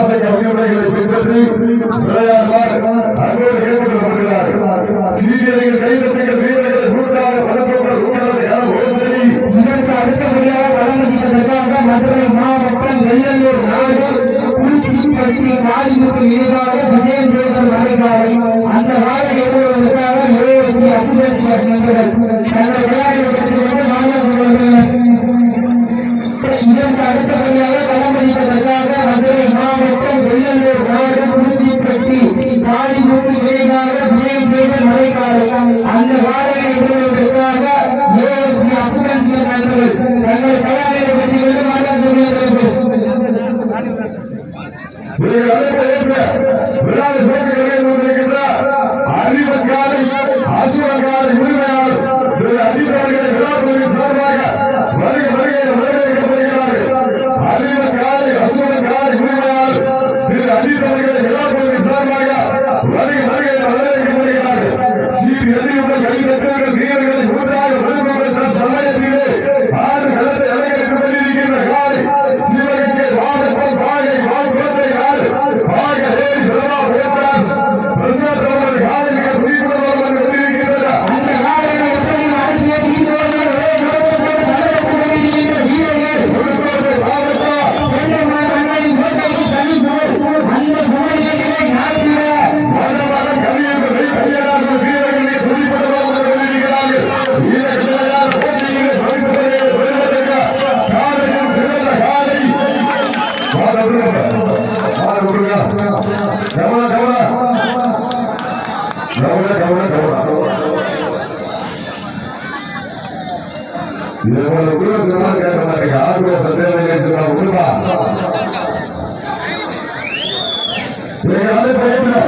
ஆசை விதிமுறைகளை பின்பற்றி விளையாடுவார் அன்போடு கேட்டுக்கொள்ளப்படுகிறார் சீரியர்கள் கைதட்டிகள் வீரர்களை கூட்டாக பரப்புகள் ஊழல் யாரும் ஒரு சரி இதற்கு அடுத்தபடியாக வழங்குகின்றதற்காக மதுரை மாவட்டம் வெள்ளலூர் நாடு நினைவாக விஜயன் தேவர் அந்த வாழை ஏறுவதற்காக இருபத்தி நண்பர்கள் தங்கள் விளையாட்டை பெற்றுக்கொண்டு மாநில இதற்கு அடுத்தபடியாக களமளிப்பதற்காக மதுரை மாவட்டம் வெள்ளலூர் நாடு குறிச்சிப்பட்டி காளிமுத்து நினைவாக விஜயன் தேவர் மறைக்காலை அந்த வாழையை ஏறுவதற்காக ஏஎஃப்சி அப்புதல் நண்பர்கள் தங்கள் தயாரிகளை பெற்றுக்கொண்டு இவர்கள் அழைப்பை விடுங்க கவன கவன கவன கவன இது போல உருவத்தினால கேட்ட மாதிரி ஆர்வ சந்தேகம் உருவா பயப்பட